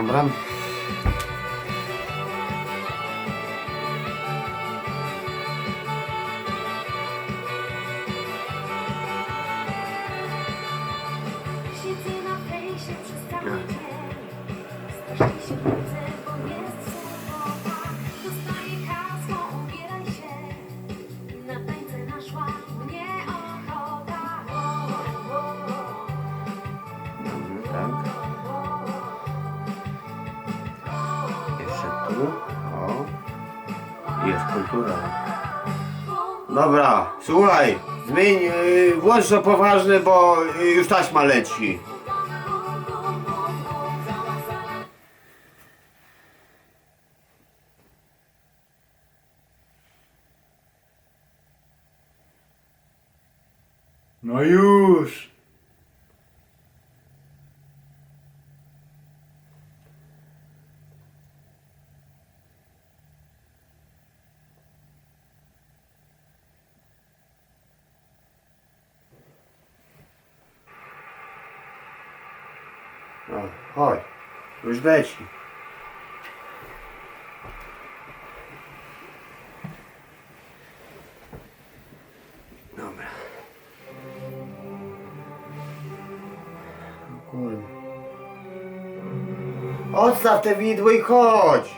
Dobra. Tu. O. Jest kultura. Dobra, słuchaj. Zmień, yy, włącz to poważne, bo yy, już taśma leci. No, chodź. Już leci. Dobra. O Kurde. Odstaw te widły i chodź.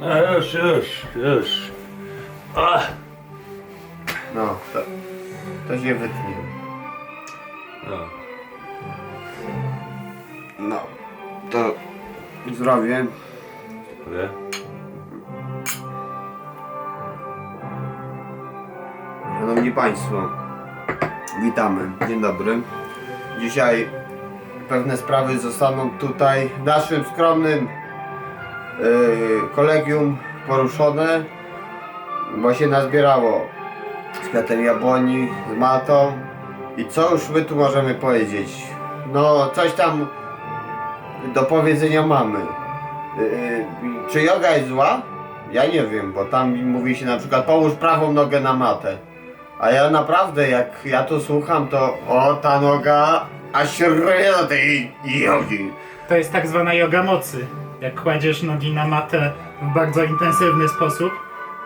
No już, już, już. Ach, No, to, to się wytnie. no. No, to zdrowie. Dziękuję. Szanowni Państwo, witamy. Dzień dobry. Dzisiaj pewne sprawy zostaną tutaj w naszym skromnym yy, kolegium poruszone, bo się nazbierało z kwiatem jabłoni, z matą i co już my tu możemy powiedzieć? No, coś tam do powiedzenia mamy. Yy, czy yoga jest zła? Ja nie wiem, bo tam mówi się na przykład połóż prawą nogę na matę. A ja naprawdę, jak ja to słucham, to o, ta noga aż ryje do tej jogi. To jest tak zwana yoga mocy. Jak kładziesz nogi na matę w bardzo intensywny sposób,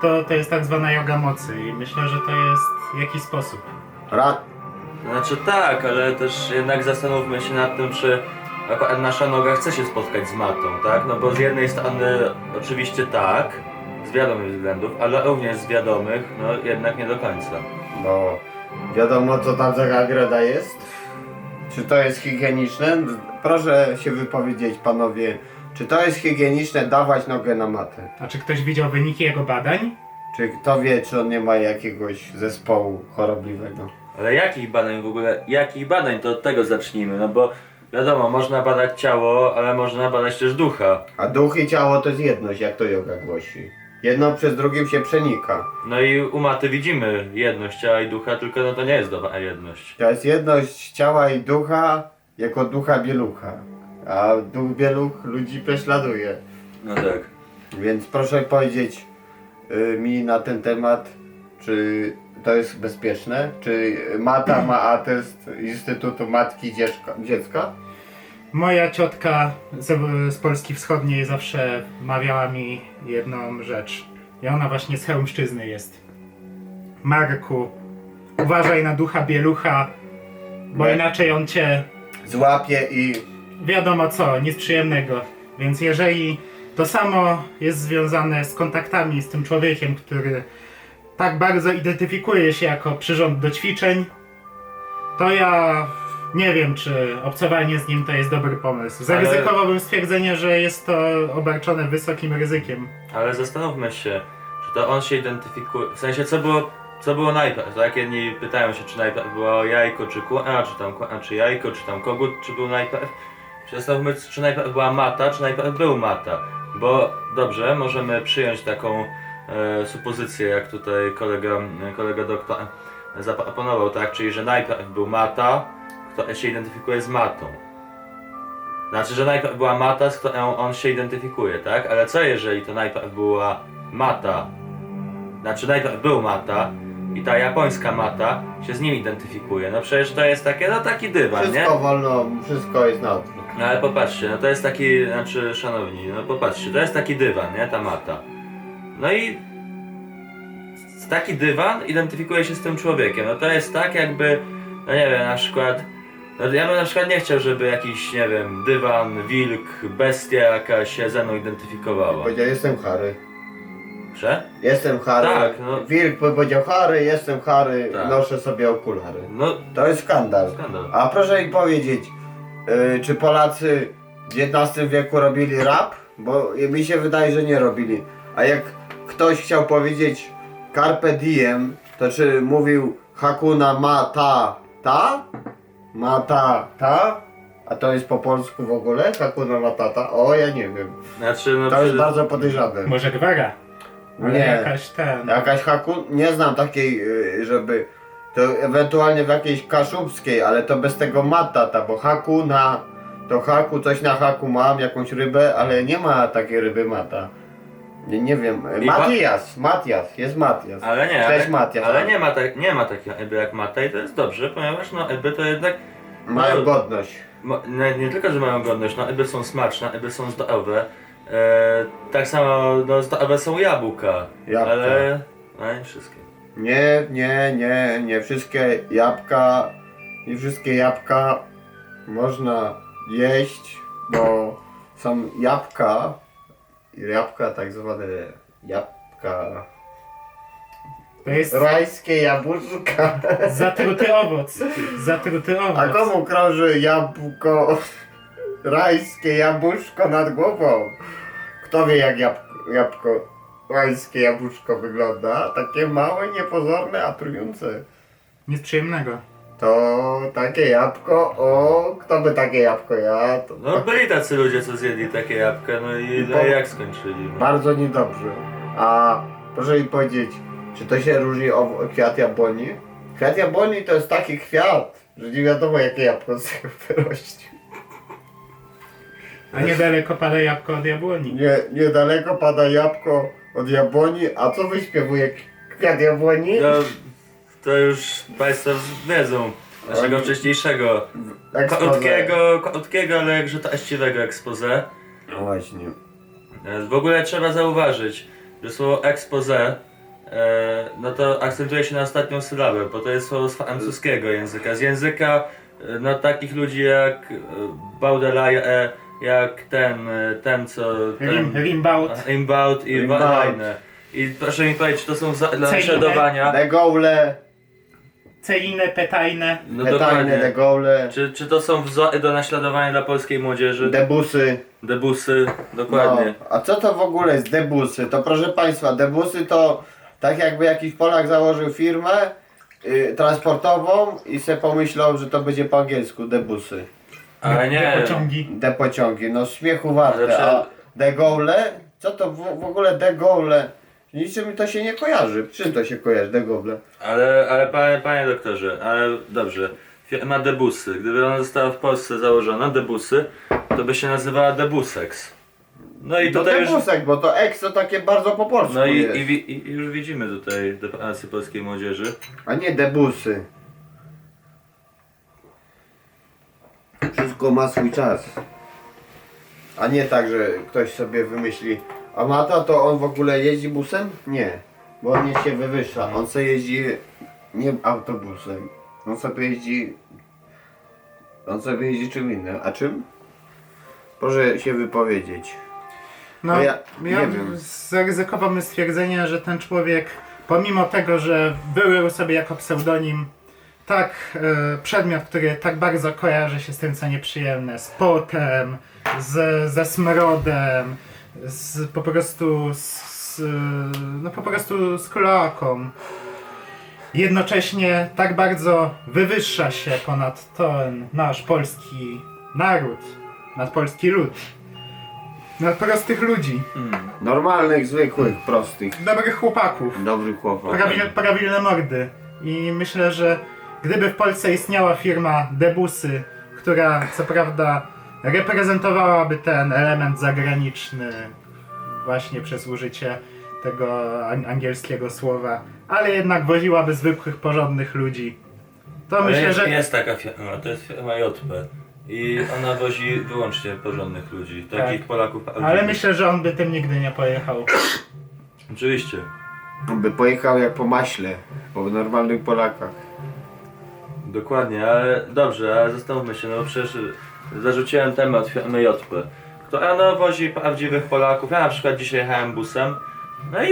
to to jest tak zwana yoga mocy i myślę, że to jest jakiś sposób. Ra Znaczy tak, ale też jednak zastanówmy się nad tym, czy nasza noga chce się spotkać z matą, tak? No bo z jednej strony oczywiście tak, z wiadomych względów, ale również z wiadomych, no jednak nie do końca. bo wiadomo co tam za nagroda jest. Czy to jest higieniczne? Proszę się wypowiedzieć panowie, czy to jest higieniczne dawać nogę na matę? A czy ktoś widział wyniki jego badań? Czy kto wie, czy on nie ma jakiegoś zespołu chorobliwego? Ale jakich badań w ogóle, jakich badań, to od tego zacznijmy, no bo wiadomo, można badać ciało, ale można badać też ducha. A duch i ciało to jest jedność, jak to yoga głosi. Jedno przez drugim się przenika. No i u maty widzimy jedność ciała i ducha, tylko no to nie jest dobra jedność. To jest jedność ciała i ducha jako ducha bielucha. A duch bieluch ludzi prześladuje. No tak. Więc proszę powiedzieć y, mi na ten temat, czy to jest bezpieczne? Czy mata ma atest Instytutu Matki Dziecka? dziecka? Moja ciotka z, z Polski Wschodniej zawsze mawiała mi jedną rzecz. I ona właśnie z Chełmszczyzny jest. Marku, uważaj na ducha bielucha, bo Nie. inaczej on cię Złapie i wiadomo co, nic przyjemnego. Więc jeżeli to samo jest związane z kontaktami z tym człowiekiem, który tak bardzo identyfikuje się jako przyrząd do ćwiczeń, to ja nie wiem, czy obcowanie z nim to jest dobry pomysł. Zaryzykowałbym stwierdzenie, że jest to obarczone wysokim ryzykiem. Ale zastanówmy się, czy to on się identyfikuje. W sensie, co było, co było najpierw, tak? Jedni pytają się, czy najpierw było jajko, czy kłana, czy tam kłana, czy jajko, czy tam kogut, czy był najpierw. Zastanówmy się, czy najpierw była mata, czy najpierw był mata. Bo dobrze, możemy przyjąć taką supozycję, jak tutaj kolega, kolega doktor zaproponował, tak? Czyli, że najpierw był mata, kto się identyfikuje z matą. Znaczy, że najpierw była mata, z którą on się identyfikuje, tak? Ale co jeżeli to najpierw była mata? Znaczy, najpierw był mata i ta japońska mata się z nim identyfikuje. No przecież to jest takie, no taki dywan, nie? wszystko wolno, wszystko jest na odwrót. No ale popatrzcie, no to jest taki, znaczy szanowni, no popatrzcie, to jest taki dywan, nie, ta mata. No i taki dywan identyfikuje się z tym człowiekiem. No to jest tak jakby, no nie wiem, na przykład, no ja bym na przykład nie chciał, żeby jakiś, nie wiem, dywan, wilk, bestia jakaś się ze mną identyfikowała. Powiedział, jestem Harry. Że? Jestem Harry. Tak, no. Wilk powiedział Harry, jestem Harry, Tak. noszę sobie okulary. No, To jest skandal. skandal. A proszę mi powiedzieć, yy, czy Polacy w XIX wieku robili rap? Bo mi się wydaje, że nie robili. A jak ktoś chciał powiedzieć Carpe Diem, to czy mówił Hakuna Mata ta? Mata ta? A to jest po polsku w ogóle? Hakuna Matata? O, ja nie wiem. Znaczy, no To jest przy- bardzo podejrzane. Może gwara. Ale Nie. jakaś ten. Jakaś hakun? Nie znam takiej, y, żeby. To ewentualnie w jakiejś kaszubskiej, ale to bez tego matata, bo haku na. To haku, coś na haku mam, jakąś rybę, ale nie ma takiej ryby mata. Nie, nie wiem. I ma- Matias, Matias, jest Matias. Ale nie, Cześć ale, Matias. ale nie ma, tak, nie ma takiej Eby jak Mata i to jest dobrze, ponieważ no Eby to jednak Mają godność. Mo- Nie, nie tylko, że mają godność, no Eby są smaczne, Eby są zdrowe. E, tak samo no, zdrowe są jabłka, Jabłka. ale no nie wszystkie. Nie, nie, nie, nie wszystkie jabłka, nie wszystkie jabłka można jeść, bo są jabłka, jabłka tak zwane jabłka, To jest rajskie jabłuszka. zatruty owoc. Zatruty owoc. A komu krąży jabłko, rajskie jabłuszko nad głową? Kto wie jak jabłko, jabłko rajskie jabłuszko wygląda? Takie małe, niepozorne, a trujące. Nic przyjemnego. To takie jabłko, o, kto by takie jabłko jadł? No byli tacy ludzie, co zjedli takie jabłka, no i I no, po- i jak skończyli. No. Bardzo niedobrze. A proszę mi powiedzieć, czy to się różni od kwiat jabłoni? Kwiat jabłoni to jest taki kwiat, że nie wiadomo jakie jabłko z tego wyrośnie. A niedaleko pada jabłko od jabłoni. Nie, niedaleko pada jabłko od jabłoni, a co wyśpiewuje kwiat jabłoni? No, to już Państwo wiedzą naszego wcześniejszego, krótkiego, krótkiego, ale jakże treściwego expose. No właśnie. E, W ogóle trzeba zauważyć, że słowo expose e, no to akcentuje się na ostatnią sylabę, bo to jest słowo z francuskiego języka. Z języka e, no, takich ludzi jak e, Baudelaire, jak ten, e, ten co... Rim, Ten, rimbaut. Rimbaud i Rimbaud. I proszę mi powiedzieć, czy to są za, dla Celine. naśladowania? De Gaulle, Celine, petajne. No Petajne dokładnie. de Gaulle, Czy, czy to są wzory do naśladowania dla polskiej młodzieży? debusy. Debusy, dokładnie. No, a co to w ogóle jest debusy? To proszę Państwa, debusy to tak jakby jakiś Polak założył firmę y, transportową i se pomyślał, że to będzie po angielsku debusy. Ale nie. Pociągi. De pociągi, no śmiechu warte, Ale prze- a de Gaulle? Co to w, w ogóle de Gaulle? Niczym to się nie kojarzy. Czym to się kojarzy, de Gaulle? Ale, ale panie, panie doktorze, ale dobrze. Firma Debusy, gdyby ona została w Polsce założona, Debusy, to by się nazywała Debusex. No i tutaj już. debusek, bo to ex to takie bardzo po polsku No i, jest. i, wi- i już widzimy tutaj depravację polskiej młodzieży. A nie debusy. Wszystko ma swój czas. A nie tak, że ktoś sobie wymyśli, a Mata to on w ogóle jeździ busem? Nie. Bo on nie się wywyższa. On sobie jeździ nie autobusem. On sobie jeździ. On sobie jeździ czym innym. A czym? Proszę się wypowiedzieć. No, No ja, ja nie wiem. zaryzykowałbym stwierdzenie, że ten człowiek, pomimo tego, że wyłył sobie jako pseudonim tak e, przedmiot, który tak bardzo kojarzy się z tym, co nieprzyjemne, z potem, z, ze smrodem, z, po prostu z, no po prostu z kloaką. Jednocześnie tak bardzo wywyższa się ponad ten nasz polski naród, nad polski lud, nad prostych ludzi, Normalnych, zwykłych, prostych. dobrych chłopaków. Dobrych chłopak. Prawil, prawilne mordy. I myślę, że gdyby w Polsce istniała firma Debusy, która co prawda reprezentowałaby ten element zagraniczny właśnie przez użycie tego an- angielskiego słowa, ale jednak woziłaby zwykłych, porządnych ludzi, to Ale myślę, jest, że jest taka firma, to jest firma JP. I ona wozi wyłącznie porządnych ludzi, takich Tak. Polaków Ale prawdziwych. myślę, że on by tym nigdy nie pojechał. Oczywiście. By pojechał jak po maśle, po normalnych Polakach. Dokładnie, ale dobrze, ale zastanówmy się, no przecież zarzuciłem temat firmy JP, która no wozi prawdziwych Polaków. Ja na przykład dzisiaj jechałem busem, no i,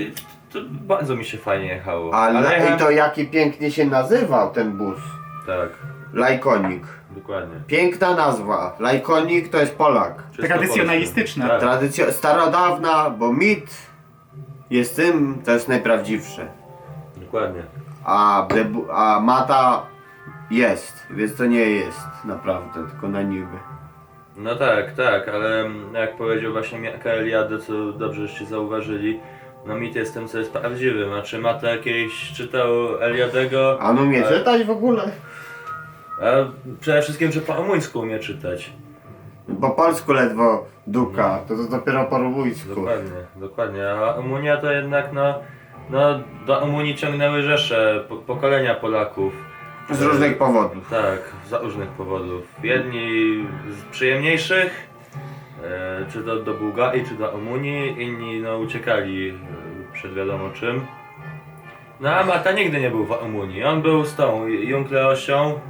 i to bardzo mi się fajnie jechało. Ale jechałem... i to jaki pięknie się nazywał ten bus. Tak, Lajkonik. dokładnie. Piękna nazwa. Lajkonik to jest Polak. Czysto Tradycjonalistyczna. polskie. Tak. Tradycja starodawna, bo mit jest tym, to jest najprawdziwsze. Dokładnie. A, a mata jest, więc to nie jest naprawdę, tylko na niby. No tak, tak, ale jak powiedział właśnie Miaka Eliade, co dobrze żeście zauważyli, no mit jest tym, co jest prawdziwym. A czy Mata jakieś czytał Eliadego? A on umie Tak. czytać w ogóle? A przede wszystkim, że po rumuńsku umie czytać. Po polsku ledwo duka, to, to dopiero po rumuńsku. Dokładnie, dokładnie. A Rumunia to jednak, no, no do Rumunii ciągnęły rzesze, po, pokolenia Polaków. Z różnych powodów. Tak, z różnych powodów. Jedni z przyjemniejszych, e, czy to do Bułgarii, czy do Rumunii, inni no uciekali e, przed wiadomo czym. No a Mata nigdy nie był w Rumunii. On był z tą Junkleosią.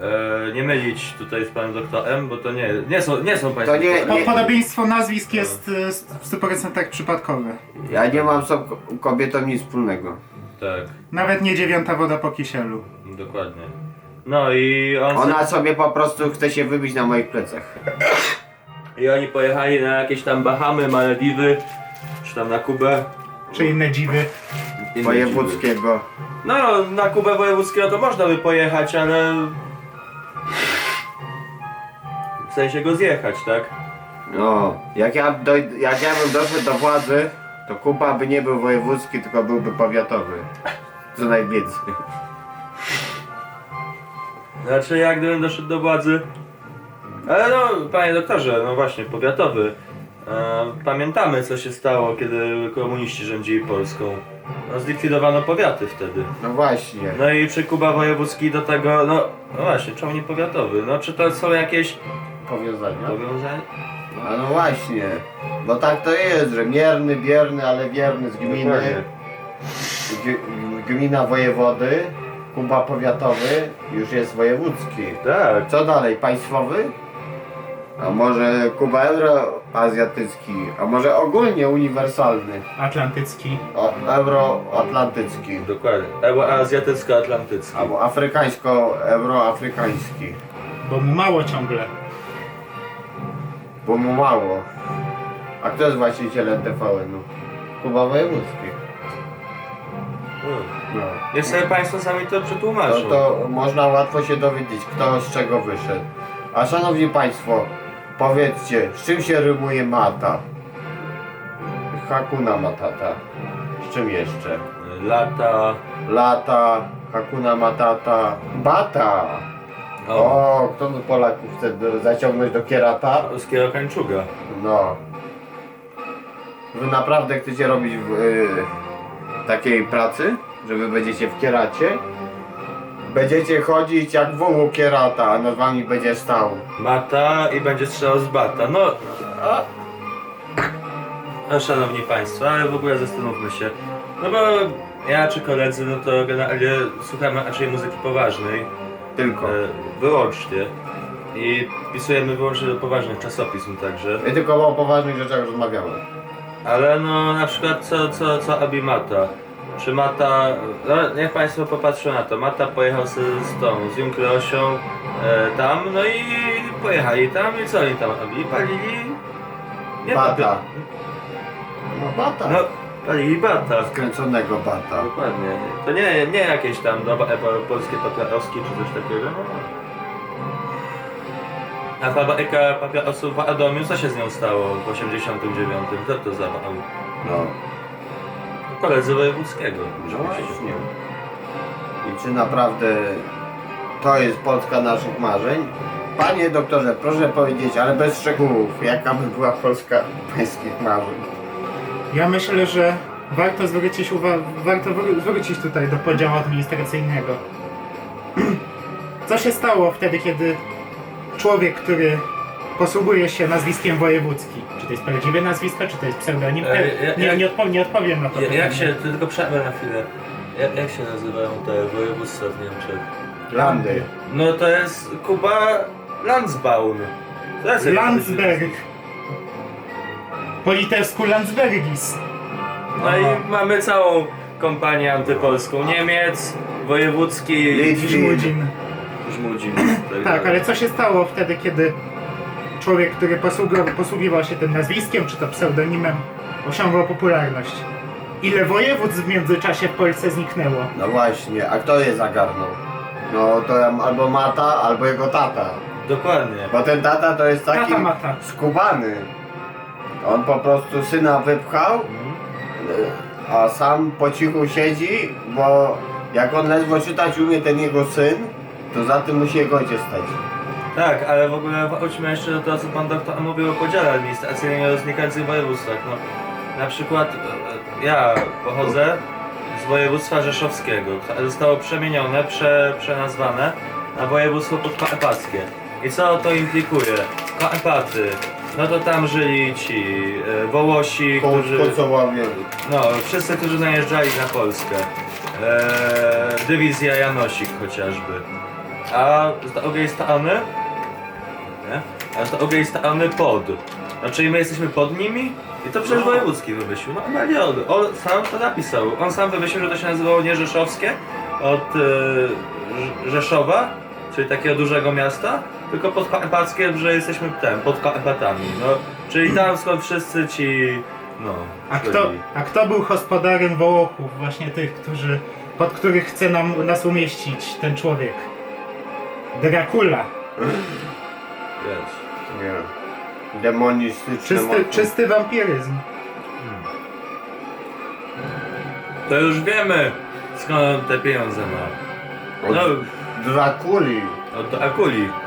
E, nie mylić tutaj z panem doktorem, bo to nie, nie są, nie są państwo. nie- Po, nie- podobieństwo nazwisk jest y, w 100% przypadkowe. Ja nie mam z tą ko- kobietą nic wspólnego. Tak, Nawet nie dziewiąta woda po kisielu. dokładnie. No i on Ona sobie po prostu chce się wybić na moich plecach. I oni pojechali na jakieś tam Bahamy, Malediwy, czy tam na Kubę. Czy inne dziwy. Inne dziwy. Wojewódzkiego. No, na Kubę wojewódzkiego to można by pojechać, ale... W sensie go zjechać, tak? No, jak ja, doj- jak ja bym doszedł do władzy, to Kuba by nie był wojewódzki, tylko byłby powiatowy. Co najwięcej. Znaczy, jak gdybym doszedł do władzy... Ale no, panie doktorze, no właśnie, powiatowy. E, pamiętamy, co się stało, kiedy komuniści rządzili Polską. No, zlikwidowano powiaty wtedy. No właśnie. No i przy Kuba Wojewódzki do tego, no, no właśnie, czemu nie powiatowy? No, czy to są jakieś Powiązania? powiązania? A no właśnie. Bo tak to jest, że mierny, bierny, ale wierny z Dokładnie. gminy. G- gmina wojewody, Kuba powiatowy, już jest wojewódzki. Tak. Co dalej? Państwowy? A może Kuba euroazjatycki? A może ogólnie uniwersalny? Atlantycki. O, euroatlantycki? Dokładnie. Albo azjatycko-atlantycki. Albo afrykańsko-euroafrykański? Bo mu mało ciągle. Bo mu mało. A kto jest właścicielem TVN-u? Kuba Wojewódzki. Hmm. No. Niech sobie Państwo sami to To, przetłumaczą. to można łatwo się dowiedzieć, kto z czego wyszedł. A szanowni państwo, powiedzcie, z czym się rymuje mata? Hakuna Matata. Z czym jeszcze? Lata. Lata, Hakuna Matata, Bata. O, kto z Polaków chce do- zaciągnąć do kierata? polskiego kańczuga. No. Wy naprawdę chcecie robić w y, takiej pracy, że wy będziecie w kieracie? Będziecie chodzić jak wołu kierata, a nad wami będzie stał. Mata i będzie strzelał z bata. No, a... a szanowni Państwo, ale w ogóle zastanówmy się. No bo ja czy koledzy, no to generalnie słuchamy raczej muzyki poważnej. Tylko. E, wyłącznie. I pisujemy wyłącznie do poważnych czasopism także. My tylko o poważnych rzeczach rozmawiamy. Ale no na przykład co, co, co robi Mata? Czy Mata, no niech Państwo popatrzą na to, Mata pojechał z, z tą, z Junkleosią e, tam, no i pojechali tam i co oni tam robili? Palili... Nie Bata. No bata. No, palili bata. Skręconego bata. Dokładnie. To nie, nie jakieś tam e, polskie papieroski czy coś takiego. No. A fabryka papierosów w Adomiu, co się z nią stało w 89? Kto to zabrał? No. Koledzy wojewódzkiego. No właśnie. I czy naprawdę to jest Polska naszych marzeń? Panie doktorze, proszę powiedzieć, ale bez szczegółów, jaka by była Polska pańskich marzeń? Ja myślę, że warto zwrócić uwagę, warto wró- wrócić tutaj do podziału administracyjnego. Co się stało wtedy, kiedy człowiek, który posługuje się nazwiskiem wojewódzki. Czy to jest prawdziwe nazwisko, czy to jest pseudonim? E, ja- nie, ja- nie, odpowiem, nie odpowiem na to Ja- pytanie. Jak się, tylko przerwę na chwilę. Jak, jak się nazywają te województwa w Niemczech? Landy. No to jest Kuba Landsbaum. To jest Landsberg. Po litewsku Landsbergis. No Aha. i mamy całą kompanię antypolską. Niemiec, wojewódzki, Litwin. Żmudzin. Żmudzin. Tak, ale co się stało wtedy, kiedy człowiek, który posługiwał, posługiwał się tym nazwiskiem, czy to pseudonimem, osiągał popularność? Ile województw w międzyczasie w Polsce zniknęło? No właśnie, a kto je zagarnął? No to tam albo mata, albo jego tata. Dokładnie. Bo ten tata to jest taki Tata mata. skubany. On po prostu syna wypchał, a sam po cichu siedzi, bo jak on ledwo czytać umie ten jego syn, to za tym musi jego ojciec stać. Tak, ale w ogóle wróćmy jeszcze do tego, co pan doktor mówił o podziale administracyjnym o znikających województwach. No, na przykład e, ja pochodzę z województwa rzeszowskiego, które zostało przemienione, prze, przenazwane na województwo podkarpackie. I co to implikuje? Karpaty, no to tam żyli ci e, Wołosi, którzy... Kocołowie. No, wszyscy, którzy najeżdżali na Polskę. Eee, dywizja Janosik chociażby. A z drugiej strony... Nie? A z drugiej strony pod. No, czyli my jesteśmy pod nimi? I to przecież No. wojewódzki wymyślił. No, Meliody. On sam to napisał. On sam wymyślił, że to się nazywało nie Rzeszowskie od e, Rz- Rzeszowa, czyli takiego dużego miasta, tylko podkarpackie, że jesteśmy ten, pod Karpatami. No, czyli tam skąd wszyscy ci... No, A kto, a kto był gospodarem Wołochów? Właśnie tych, którzy, pod których chce nam, nas umieścić ten człowiek. Dracula. Wiesz. Nie. Demonistyczne Czysty, moce. czysty wampiryzm. To już wiemy, skąd on te pieniądze ma. No, Драколии. Драколии. А